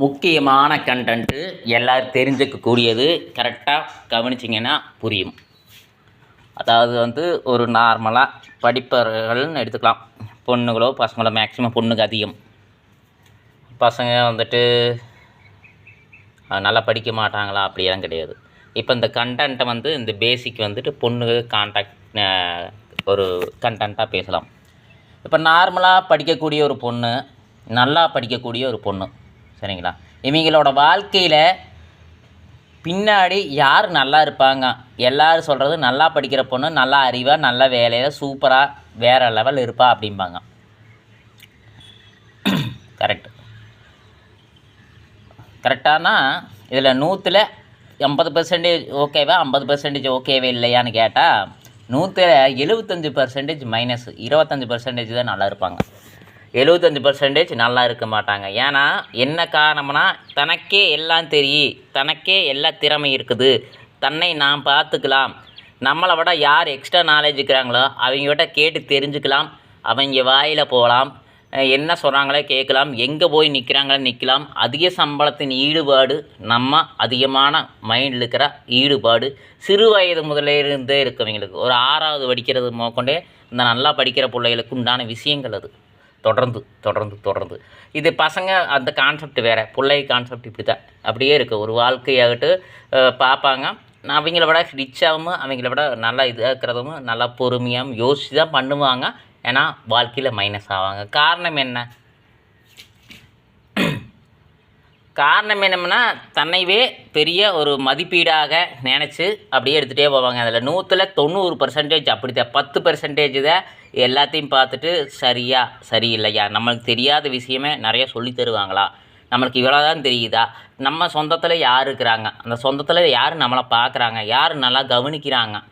முக்கியமான கண்டென்ட்டு எல்லோரும் தெரிஞ்சுக்கக்கூடியது கரெக்டாக கவனிச்சிங்கன்னா புரியும். அதாவது வந்து ஒரு நார்மலாக படிப்பவர்கள்னு எடுத்துக்கலாம். பொண்ணுங்களோ பசங்களோ மேக்ஸிமம் பொண்ணுக்கு அதிகம். பசங்க வந்துட்டு நல்லா படிக்க மாட்டாங்களா? அப்படியெல்லாம் கிடையாது. இப்போ இந்த கண்டென்ட்டை வந்து இந்த பேசிக் வந்துட்டு பொண்ணுங்க கான்டாக்ட் ஒரு கண்டென்ட்டாக பேசலாம். இப்போ நார்மலாக படிக்கக்கூடிய ஒரு பொண்ணு நல்லா படிக்கக்கூடிய ஒரு பொண்ணு சரிங்களா? இவங்களோட வாழ்க்கையில் பின்னாடி யார் நல்லா இருப்பாங்க? எல்லோரும் சொல்கிறது நல்லா படிக்கிற பொண்ணு நல்லா அறிவாக நல்ல வேலையில் சூப்பராக வேறு லெவல் இருப்பா அப்படிம்பாங்க. கரெக்ட் கரெக்டானா இதில் நூற்றில் எண்பது பர்சன்டேஜ் ஓகேவா ஐம்பது பர்சன்டேஜ் ஓகேவே இல்லையான்னு கேட்டால் நூற்றில் எழுபத்தஞ்சி பர்சன்டேஜ் மைனஸ் இருபத்தஞ்சி பர்சன்டேஜ் தான் நல்லா இருப்பாங்க. எழுபத்தஞ்சு பர்சன்டேஜ் நல்லா இருக்க மாட்டாங்க. ஏன்னா என்ன காரணம்னா தனக்கே எல்லாம் தெரியும் தனக்கே எல்லா திறமை இருக்குது. தன்னை நாம் பார்த்துக்கலாம். நம்மளை விட யார் எக்ஸ்ட்ரா நாலேஜ் இருக்கிறாங்களோ அவங்ககிட்ட கேட்டு தெரிஞ்சுக்கலாம். அவங்க வாயில் போகலாம். என்ன சொல்கிறாங்களோ கேட்கலாம். எங்கே போய் நிற்கிறாங்களோ நிற்கலாம் அதிக சம்பளத்தின் ஈடுபாடு நம்ம அதிகமான மைண்டில் இருக்கிற ஈடுபாடு. சிறு வயது முதலிருந்தே இருக்கவங்களுக்கு ஒரு ஆறாவது படிக்கிறது முதற்கொண்டே இந்த நல்லா படிக்கிற பிள்ளைகளுக்கு உண்டான விஷயங்கள் அது. தொடர்ந்து தொடர்ந்து தொடர்ந்து. இது பசங்க அந்த கான்செப்ட் வேறு. பிள்ளை கான்செப்ட் இப்படி தான் அப்படியே இருக்குது ஒரு வாழ்க்கையாகட்டு பார்ப்பாங்க நான் அவங்கள விட ரிச்சாகவும் அவங்கள விட நல்லா இதாக இருக்கிறதும் நல்லா பொறுமையாகவும் யோசித்து தான் பண்ணுவாங்க. ஏன்னா வாழ்க்கையில் மைனஸ் ஆவாங்க. காரணம் என்ன? காரணம் என்னமுன்னா தன்னைவே பெரிய ஒரு மதிப்பீடாக நினச்சி அப்படியே எடுத்துகிட்டே போவாங்க. அதில் நூற்றில் தொண்ணூறு பர்சன்டேஜ் அப்படித்தான். பத்து பர்சன்டேஜ் தான் எல்லாத்தையும் பார்த்துட்டு சரியா சரியில்லையா? நம்மளுக்கு தெரியாத விஷயமே நிறையா சொல்லித் தருவாங்களா? நம்மளுக்கு இவ்வளோ தான் தெரியுதா? நம்ம சொந்தத்தில் யார் இருக்கிறாங்க? அந்த சொந்தத்தில் யார் நம்மளை பார்க்குறாங்க? யார் நல்லா கவனிக்கிறாங்க?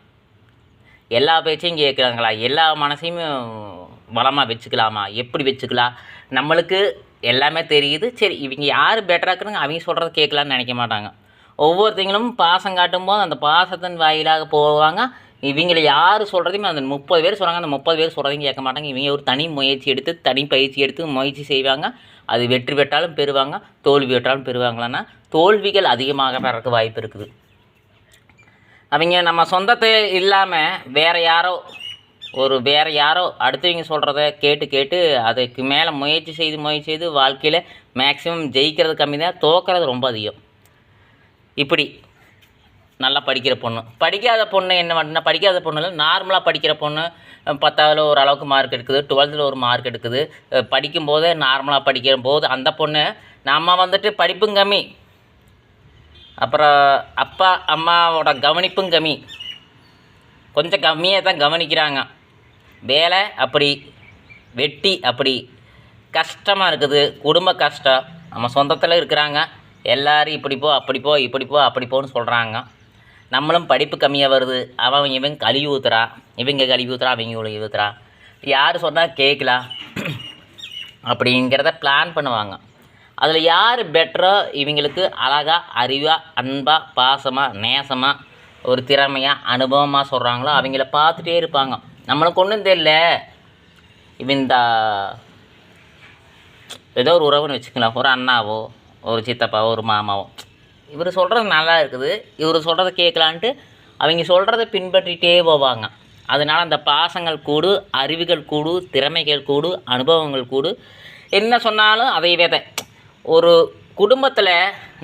எல்லா பேச்சையும் கேட்குறாங்களா? எல்லா மனசையும் வளமாக வச்சுக்கலாமா? எப்படி வச்சுக்கலாம்? நம்மளுக்கு எல்லாமே தெரியுது. சரி இவங்க யார் பெட்டராக இருக்கிறாங்க அவங்க சொல்கிறத கேட்கலான்னு நினைக்க மாட்டாங்க. ஒவ்வொருத்தங்களும் பாசம் காட்டும் போது அந்த பாசத்தின் வாயிலாக போவாங்க. இவங்களை யார் சொல்கிறதையும் அந்த முப்பது பேர் சொல்கிறாங்க அந்த முப்பது பேர் சொல்கிறதையும் கேட்க மாட்டாங்க. இவங்க ஒரு தனி முயற்சி எடுத்து தனி பயிற்சி எடுத்து முயற்சி செய்வாங்க. அது வெற்றி பெற்றாலும் பெறுவாங்க. தோல்வி பெற்றாலும் பெறுவாங்களான்னா தோல்விகள் அதிகமாக பெறக்கு வாய்ப்பு இருக்குது. அவங்க நம்ம சொந்தத்தை இல்லாமல் வேறு யாரோ ஒரு வேறு யாரோ அடுத்தவங்க சொல்கிறத கேட்டு கேட்டு அதுக்கு மேலே முயற்சி செய்து முயற்சி செய்து வாழ்க்கையில் மேக்ஸிமம் ஜெயிக்கிறது கம்மி தான் தோக்கிறது ரொம்ப அதிகம். இப்படி நல்லா படிக்கிற பொண்ணு. படிக்காத பொண்ணு என்ன பண்ணுன்னா படிக்காத பொண்ணு நார்மலாக படிக்கிற பொண்ணு பத்தாவதில் ஓரளவுக்கு ஒரு அளவுக்கு மார்க் எடுக்குது டுவெல்த்தில் ஒரு மார்க் எடுக்குது. படிக்கும்போதே நார்மலாக படிக்கிற போது அந்த பொண்ணு நம்ம வந்துட்டு படிப்பும் கம்மி. அப்புறம் அப்பா அம்மாவோட கவனிப்பும் கம்மி. கொஞ்சம் கம்மியாக தான் கவனிக்கிறாங்க. வேலை அப்படி வெட்டி அப்படி. கஷ்டமாக இருக்குது குடும்ப கஷ்டம். நம்ம சொந்தத்தில் இருக்கிறாங்க. எல்லோரும் இப்படி போ அப்படி போ இப்படி போ அப்படி போன்னு சொல்கிறாங்க நம்மளும் படிப்பு கம்மியாக வருது. அவன் இவன் கழுவி ஊத்துறா. இவங்க கழுவி ஊத்துறா அவங்க கழுவி ஊற்றுறான் யார் சொன்னால் கேட்கலாம் அப்படிங்கிறத பிளான் பண்ணுவாங்க. அதில் யார் பெட்டரோ இவங்களுக்கு அழகாக அறிவாக அன்பாக பாசமாக நேசமாக ஒரு திறமையாக அனுபவமாக சொல்கிறாங்களோ அவங்கள பார்த்துட்டே இருப்பாங்க. நம்மளுக்கு ஒன்றும் தெரியல. இவன் இந்த ஏதோ ஒரு உறவுன்னு வச்சுக்கலாம். ஒரு அண்ணாவோ ஒரு சித்தப்பாவோ ஒரு மாமாவோ. இவர் சொல்கிறது நல்லா இருக்குது. இவர் சொல்கிறத கேட்கலான்ட்டு அவங்க சொல்கிறத பின்பற்றிட்டே போவாங்க. அதனால் அந்த பாசங்கள் கூடு அறிவுகள் கூடு திறமைகள் கூடு அனுபவங்கள் கூடு. என்ன சொன்னாலும் அதை விதை. ஒரு குடும்பத்தில்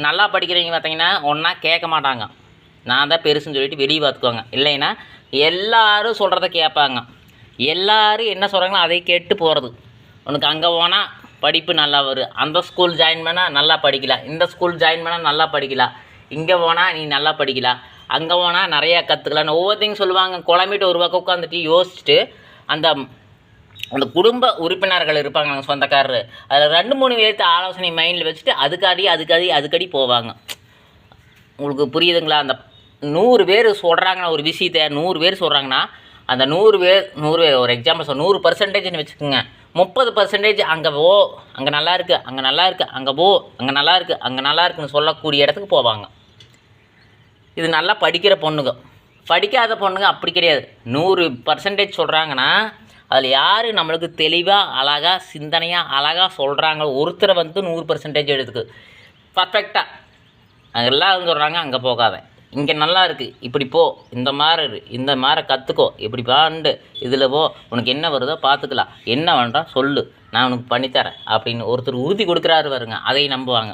நல்லா படிக்கிறவங்க பார்த்தீங்கன்னா ஒன்றா கேட்க மாட்டாங்க. நான் தான் பெருசுன்னு சொல்லிட்டு வெளியே பார்த்துக்குவாங்க. இல்லைன்னா எல்லாரும் சொல்கிறத கேட்பாங்க. எல்லோரும் என்ன சொல்கிறாங்களோ அதை கேட்டு போகிறது உனக்கு அங்கே போனால் படிப்பு நல்லா வரும் அந்த ஸ்கூல் ஜாயின் பண்ணால் நல்லா படிக்கலாம் இந்த ஸ்கூல் ஜாயின் பண்ணால் நல்லா படிக்கலாம் இங்கே போனால் நீ நல்லா படிக்கலாம் அங்கே போனால் நிறையா கற்றுக்கலாம் ஒவ்வொருத்தையும் சொல்லுவாங்க. குழம்பிட்டு ஒரு பக்கம் உட்காந்துட்டு யோசிச்சுட்டு அந்த அந்த குடும்ப உறுப்பினர்கள் இருப்பாங்க நாங்கள் சொந்தக்காரர். அதில் ரெண்டு மூணு பேர்த்து ஆலோசனை மைண்டில் வச்சுட்டு அதுக்காடி அதுக்காடி அதுக்கடி போவாங்க. உங்களுக்கு புரியுதுங்களா? அந்த நூறு பேர் சொல்கிறாங்கன்னா ஒரு விஷயத்தை நூறு பேர் சொல்கிறாங்கன்னா அந்த நூறு பேர் நூறு பேர் ஒரு எக்ஸாம்பிள் சொல் நூறு பர்சன்டேஜ்னு வச்சுக்கோங்க. முப்பது பர்சன்டேஜ் அங்கே போ அங்கே நல்லா இருக்குது அங்கே நல்லா இருக்குது அங்கே போ அங்கே நல்லா இருக்குது அங்கே நல்லா இருக்குன்னு சொல்லக்கூடிய இடத்துக்கு போவாங்க. இது நல்லா படிக்கிற பொண்ணுங்க. படிக்காத பொண்ணுங்க அப்படி கிடையாது. நூறு பர்சன்டேஜ் சொல்கிறாங்கன்னா அதில் யார் நம்மளுக்கு தெளிவாக அழகாக சிந்தனையாக அழகாக சொல்கிறாங்க ஒருத்தரை வந்து நூறு பர்சன்டேஜ் எடுத்துக்கு. பர்ஃபெக்டாக அங்கே சொல்கிறாங்க அங்கே போகாத. இங்கே நல்லா இருக்குது இப்படி போ. இந்த மாதிரி இந்த மாதிரி கற்றுக்கோ இப்படி பாண்டு இதில் போ. உனக்கு என்ன வருதோ பார்த்துக்கலாம் என்ன வேண்டாம் சொல்லு. நான் உனக்கு பண்ணித்தரேன் அப்படின்னு ஒருத்தர் உறுதி கொடுக்குறாரு வருங்க அதை நம்புவாங்க.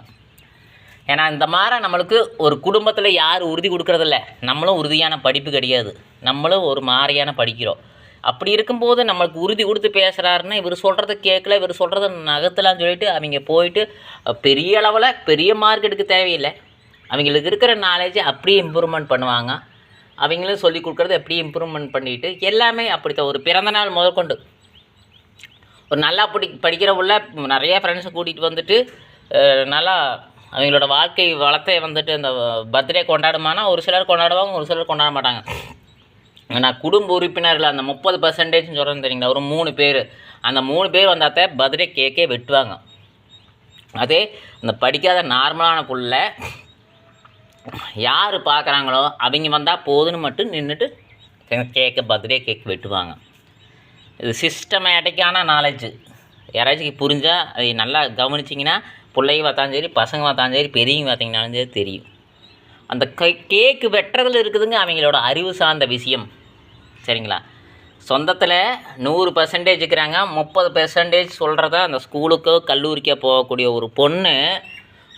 ஏன்னா இந்த மாதிரி நம்மளுக்கு ஒரு குடும்பத்தில் யார் உறுதி கொடுக்குறதில்ல. நம்மளும் உறுதியான படிப்பு கிடையாது. நம்மளும் ஒரு மாதிரியான படிக்கிறோம். அப்படி இருக்கும்போது நம்மளுக்கு உறுதி கொடுத்து பேசுகிறாருன்னா இவர் சொல்கிறத கேட்கல. இவர் சொல்கிறத நகர்த்தலான்னு சொல்லிட்டு அவங்க போயிட்டு பெரிய அளவில் பெரிய மார்க் எடுக்க தேவையில்லை. அவங்களுக்கு இருக்கிற நாலேஜை அப்படியே இம்ப்ரூவ்மெண்ட் பண்ணுவாங்க. அவங்களும் சொல்லி கொடுக்குறத அப்படியே இம்ப்ரூவ்மெண்ட் பண்ணிட்டு எல்லாமே அப்படித்தான். ஒரு பிறந்த நாள் முதற்கொண்டு. ஒரு நல்லா படி படிக்கிற உள்ள நிறைய ஃப்ரெண்ட்ஸை கூட்டிகிட்டு வந்துட்டு நல்லா அவங்களோட வாழ்க்கை வளத்தை வந்துட்டு அந்த பர்த்டே கொண்டாடுமானா ஒரு சிலர் கொண்டாடுவாங்க ஒரு சிலர் கொண்டாட மாட்டாங்க. நான் குடும்ப உறுப்பினர்கள் அந்த முப்பது பர்சன்டேஜ்னு சொல்கிறேன் தெரியுங்களா? ஒரு மூணு பேர். அந்த மூணு பேர் வந்தாத்த பர்த்டே கேக்கே வெட்டுவாங்க. அதே அந்த படிக்காத நார்மலான புள்ள யார் பார்க்குறாங்களோ அவங்க வந்தால் போதுன்னு மட்டும் நின்றுட்டு கேக்கு பர்த்டே கேக் வெட்டுவாங்க. இது சிஸ்டமேட்டிக்கான நாலேஜ் யாராச்சும் புரிஞ்சால் அதை நல்லா கவனிச்சிங்கன்னா பிள்ளைங்க பார்த்தாலும் சரி பசங்க பார்த்தாலும் சரி பெரியவங்க பார்த்தீங்கனாலும் சரி தெரியும். அந்த கை கேக்கு வெட்டுறதுல இருக்குதுங்க அவங்களோட அறிவு சார்ந்த விஷயம். சரிங்களா? சொந்தத்தில் நூறு பர்சன்டேஜ் இருக்கிறாங்க முப்பது பெர்சன்டேஜ் சொல்கிறத அந்த ஸ்கூலுக்கோ கல்லூரிக்கோ போகக்கூடிய ஒரு பொண்ணு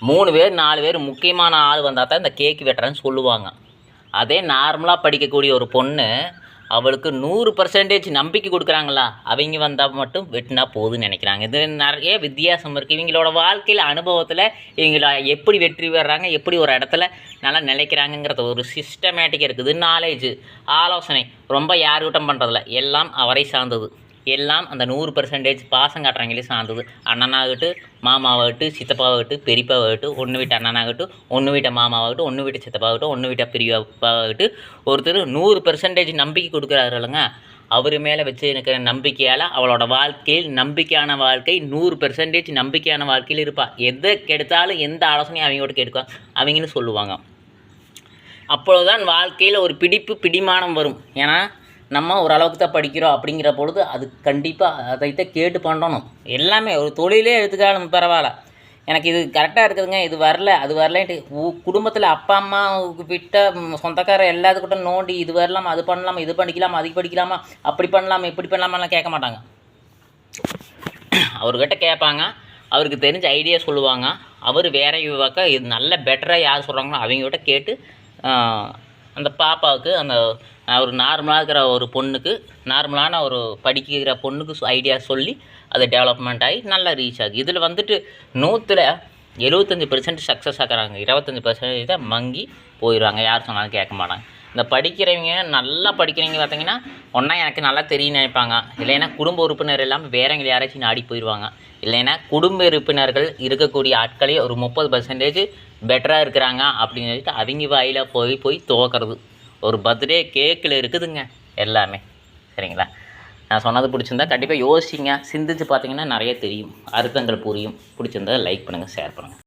மூணு பேர் நாலு பேர் முக்கியமான ஆள் வந்தால் தான் இந்த கேக்கு வெட்டுறேன்னு சொல்லுவாங்க. அதே நார்மலாக படிக்கக்கூடிய ஒரு பொண்ணு அவளுக்கு நூறு பர்சன்டேஜ் நம்பிக்கை கொடுக்குறாங்களா? அவங்க வந்தால் மட்டும் வெட்டினா போதுன்னு நினைக்கிறாங்க. இது நிறைய வித்தியாசம் இருக்குது இவங்களோட வாழ்க்கையில் அனுபவத்தில் இவங்கள எப்படி வெற்றி பெறாங்க எப்படி ஒரு இடத்துல நல்லா நிலைக்கிறாங்கங்கிறது ஒரு சிஸ்டமேட்டிக்காக இருக்குது. நாலேஜு ஆலோசனை ரொம்ப யாருக்கிட்டம் பண்ணுறதில்ல எல்லாம் அவரை சார்ந்தது. எல்லாம் அந்த நூறு பர்சன்டேஜ் பாசம் காட்டுறவங்களே சார்ந்தது. அண்ணனாகட்டும் மாமாவாகட்டு சித்தப்பாவாகட்டும் பெரியப்பாவாகட்டு ஒன்று வீட்டு அண்ணனாகட்டும் ஒன்று வீட்டை மாமாவாகட்டும் ஒன்று வீட்டு சித்தப்பாகட்டும் ஒன்று வீட்டை பெரியப்பாவாகட்டும் ஒருத்தர் நூறு பர்சன்டேஜ் நம்பிக்கை கொடுக்குறாரு இல்லைங்க. அவர் மேலே வச்சு இருக்கிற நம்பிக்கையால் அவளோட வாழ்க்கையில் நம்பிக்கையான வாழ்க்கை நூறு பெர்சன்டேஜ் நம்பிக்கையான வாழ்க்கையில் இருப்பாள் எதை கெடுத்தாலும் எந்த ஆலோசனையும் அவங்களோட கெடுக்கும் அவங்களும் சொல்லுவாங்க. அப்பொழுதுதான் வாழ்க்கையில் ஒரு பிடிப்பு பிடிமானம் வரும். ஏன்னா நம்ம ஓரளவுக்கு தான் படிக்கிறோம் அப்படிங்கிற பொழுது அது கண்டிப்பாக அதைத்தான் கேட்டு பண்ணணும். எல்லாமே ஒரு தொழிலே எடுத்துக்காலும் பரவாயில்ல. எனக்கு இது கரெக்டாக இருக்குதுங்க இது வரல அது வரலன்ட்டு குடும்பத்தில் அப்பா அம்மா விட்ட சொந்தக்கார எல்லாத்துக்கிட்ட நோண்டி இது வரலாமா அது பண்ணலாமா இது படிக்கலாமா அது படிக்கலாமா அப்படி பண்ணலாமா இப்படி பண்ணலாமாலாம் கேட்க மாட்டாங்க. அவர்கிட்ட கேட்பாங்க அவருக்கு தெரிஞ்ச ஐடியா சொல்லுவாங்க அவர் வேற பக்கம் இது நல்ல பெட்டராக யார் சொல்கிறாங்களோ அவங்ககிட்ட கேட்டு அந்த பாப்பாவுக்கு அந்த ஒரு நார்மலாக இருக்கிற ஒரு பொண்ணுக்கு நார்மலான ஒரு படிக்கிற பொண்ணுக்கு ஐடியா சொல்லி அது டெவலப்மெண்ட் ஆகி நல்லா ரீச் ஆகுது. இதில் வந்துட்டு நூற்றில் எழுபத்தஞ்சி பெர்சன்ட் சக்ஸஸ் ஆகிறாங்க. இருபத்தஞ்சி பெர்சன்டேஜ் தான் மங்கி போயிடுவாங்க யார் சொன்னாலும் கேட்க மாட்டாங்க. இந்த படிக்கிறவங்க நல்லா படிக்கிறவங்க பார்த்தீங்கன்னா ஒன்றா எனக்கு நல்லா தெரியும் நினைப்பாங்க. இல்லைன்னா குடும்ப உறுப்பினர் இல்லாமல் வேறவங்க யாராச்சும் நாடி போயிடுவாங்க. இல்லைன்னா குடும்ப உறுப்பினர்கள் இருக்கக்கூடிய ஆட்களே ஒரு முப்பது பர்சன்டேஜ் பெட்டராக இருக்கிறாங்க அப்படின்னு சொல்லிட்டு அவங்க வாயில் போய் போய் துவக்கிறது. ஒரு பர்த்டே கேக்கில் இருக்குதுங்க எல்லாமே. சரிங்களா? நான் சொன்னது பிடிச்சிருந்தா கண்டிப்பாக யோசிங்க. சிந்திச்சு பார்த்தீங்கன்னா நிறைய தெரியும். அர்த்தங்கள் புரியும். பிடிச்சிருந்தா லைக் பண்ணுங்கள் ஷேர் பண்ணுங்கள்